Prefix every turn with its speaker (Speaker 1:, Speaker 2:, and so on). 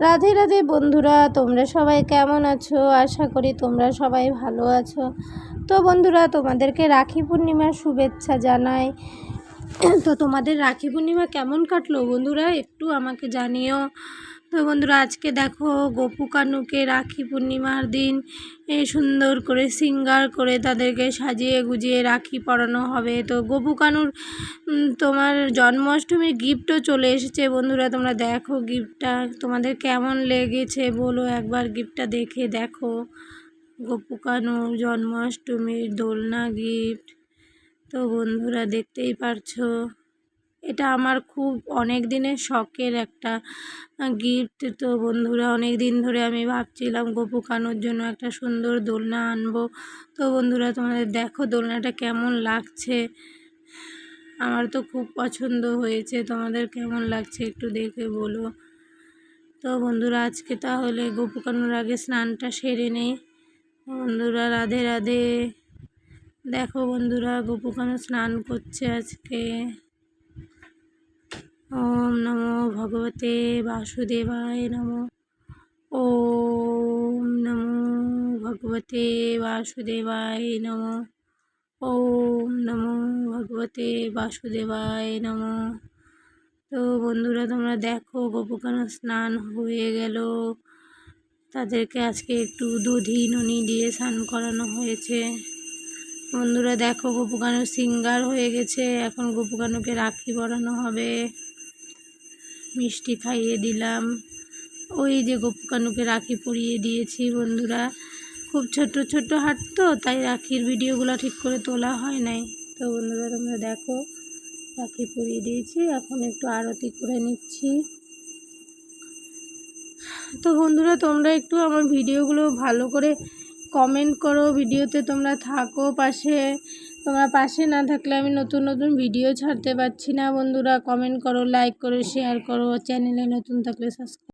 Speaker 1: রাধে রাধে বন্ধুরা, তোমরা সবাই কেমন আছো? আশা করি তোমরা সবাই ভালো আছো। তো বন্ধুরা, তোমাদেরকে রাখি পূর্ণিমার শুভেচ্ছা জানাই। তো তোমাদের রাখি পূর্ণিমা কেমন কাটলো বন্ধুরা? একটু আমাকে জানিও। তো বন্ধুরা, আজকে দেখো গোপু কানুকে রাখি পূর্ণিমার দিন সুন্দর করে সিঙ্গার করে তাদেরকে সাজিয়ে গুজিয়ে রাখি পরানো হবে। তো গোপু কানুর তোমার জন্মাষ্টমীর গিফটও চলে এসেছে বন্ধুরা। তোমরা দেখো গিফটটা তোমাদের কেমন লেগেছে বলো একবার গিফটটা দেখে দেখো। গোপু কানুর জন্মাষ্টমীর দোলনা গিফট তো বন্ধুরা দেখতেই পারছ, এটা আমার খুব অনেক দিনের শখের একটা গিফট তো বন্ধুরা অনেক দিন ধরে আমি ভাবছিলাম গোপু কানোর জন্য একটা সুন্দর দোলনা আনব। তো বন্ধুরা তোমাদের দেখো দোলনাটা কেমন লাগছে? আমার তো খুব পছন্দ হয়েছে, তোমাদের কেমন লাগছে একটু দেখে বলো। তো বন্ধুরা আজকে তাহলে গোপু কানোর আগে স্নানটা সেরে নেই। বন্ধুরা রাধে রাধে। দেখো বন্ধুরা গপু কানু স্নান করছে আজকে। ওম নমো ভগবতে বাসুদেবায় নমো। ওম নমো ভগবতে বাসুদেবায় নমো। ওম নমো ভগবতে বাসুদেবায় নমো। তো বন্ধুরা, তোমরা দেখো গোপকানো স্নান হয়ে গেল। তাদেরকে আজকে একটু দধি নুনি দিয়ে স্নান করানো হয়েছে। বন্ধুরা দেখো গোপকানু সিঙ্গার হয়ে গেছে। এখন গোপকানুকে রাখি পরানো হবে। মিষ্টি খাইয়ে দিলাম। ওই যে গোপকানুকে রাখি পরিয়ে দিয়েছি বন্ধুরা। খুব ছোট ছোট হাট তো, তাই রাখির ভিডিওগুলো ঠিক করে তোলা হয় নাই। তো বন্ধুরা, তোমরা দেখো, রাখি পরিয়ে দিয়েছি। এখন একটু আরতি করে নিচ্ছি। তো বন্ধুরা, তোমরা একটু আমার ভিডিওগুলো ভালো করে কমেন্ট করো, ভিডিওতে তোমরা থাকো পাশে। তোমরা পাশে না থাকলে আমি নতুন নতুন ভিডিও ছাড়তে পারছি না বন্ধুরা। কমেন্ট করো লাইক করো শেয়ার করো। চ্যানেলে নতুন থাকলে সাবস্ক্রাইব